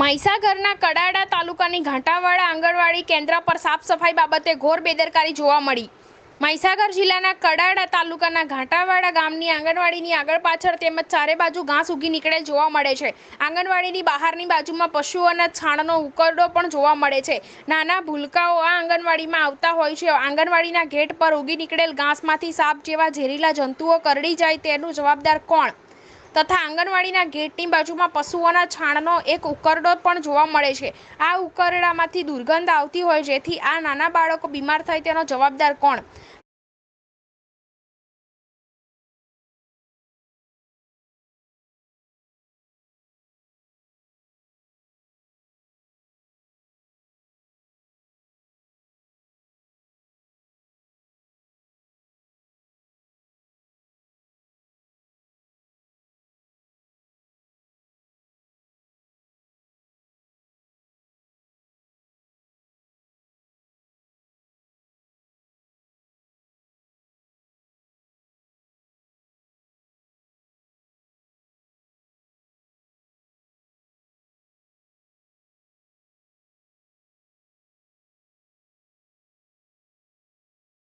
મહીસાગરના કડાડા તાલુકાની ઘાંટાવાડા આંગણવાડી કેન્દ્ર પર સાફ સફાઈ બાબતે ઘોર બેદરકારી જોવા મળી. મહીસાગર જિલ્લાના કડાડા તાલુકાના ઘાંટાવાડા ગામની આંગણવાડીની આગળ પાછળ તેમજ ચારે બાજુ ઘાસ ઉગી નીકળેલ જોવા મળે છે. આંગણવાડીની બહારની બાજુમાં પશુઓના છાણનો ઉકરડો પણ જોવા મળે છે. નાના ભૂલકાઓ આ આંગણવાડીમાં આવતા હોય છે. આંગણવાડીના ગેટ પર ઉગી નીકળેલ ઘાસમાંથી સાપ જેવા ઝેરીલા જંતુઓ કરડી જાય તેનું જવાબદાર કોણ? તથા આંગણવાડીના ગેટની બાજુમાં પશુઓના છાણનો એક ઉકરડો પણ જોવા મળે છે. આ ઉકરડામાંથી દુર્ગંધ આવતી હોય જેથી આ નાના બાળકો બીમાર થાય તેનો જવાબદાર કોણ?